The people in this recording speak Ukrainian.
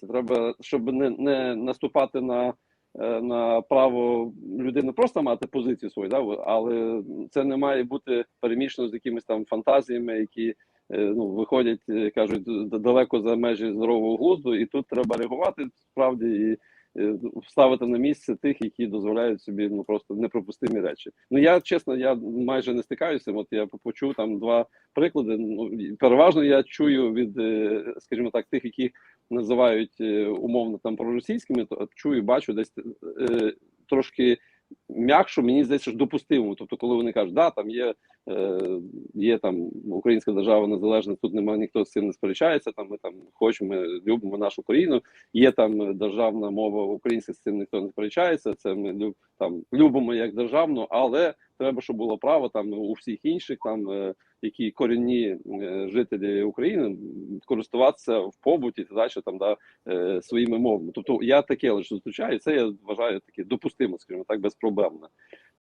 Це треба, щоб не, не наступати на, е, на право людини просто мати позицію свою, да, але це не має бути перемішано з якимись там фантазіями, які е, ну, виходять, е, кажуть, далеко за межі здорового глузду, і тут треба реагувати справді і вставити на місце тих, які дозволяють собі ну просто непропустимі речі. Ну я чесно, я майже не стикаюся. От я почув там два приклади. Ну переважно я чую від, скажімо так, тих, які називають е, умовно там проросійськими, то чую, бачу десь е, трошки м'якшу, мені здається, ж допустимо. Тобто, коли вони кажуть, да, там є, е, є там українська держава незалежна, тут немає ніхто з цим не сперечається. Там ми там хочемо, ми любимо нашу країну. Є там державна мова українська, з цим ніхто не сперечається. Це ми люб, там любимо як державну, але треба, щоб було право там у всіх інших там. Е, які корінні е, жителі України користуватися в побуті та далі там да е, своїми мовами. Тобто я таке лише зустрічаю, це я вважаю таке допустимо, скажімо так, безпроблемно.